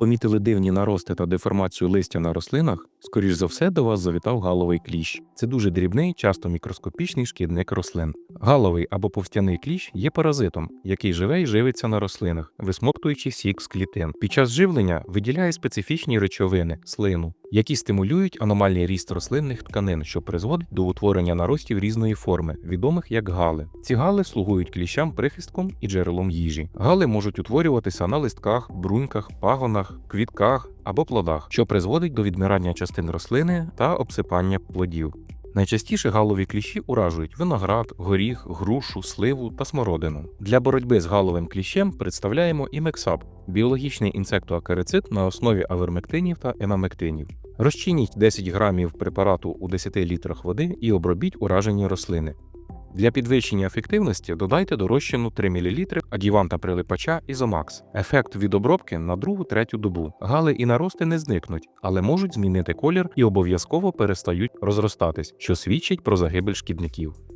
Помітили дивні нарости та деформацію листя на рослинах? Скоріш за все, до вас завітав галовий кліщ. Це дуже дрібний, часто мікроскопічний шкідник рослин. Галовий або повстяний кліщ є паразитом, який живе і живиться на рослинах, висмоктуючи сік з клітин. Під час живлення виділяє специфічні речовини слину, які стимулюють аномальний ріст рослинних тканин, що призводить до утворення наростів різної форми, відомих як гали. Ці гали слугують кліщам прихистком і джерелом їжі. Гали можуть утворюватися на листках, бруньках, пагонах, квітках або плодах, що призводить до відмирання частин рослини та обсипання плодів. Найчастіше галові кліщі уражують виноград, горіх, грушу, сливу та смородину. Для боротьби з галовим кліщем представляємо імексаб – біологічний інсектоакарицид на основі авермектинів та емамектинів. Розчиніть 10 грамів препарату у 10 літрах води і обробіть уражені рослини. Для підвищення ефективності додайте до розчину 3 мл адіванта прилипача Ізомакс. Ефект від обробки на другу-третю добу. Гали і нарости не зникнуть, але можуть змінити колір і обов'язково перестають розростатись, що свідчить про загибель шкідників.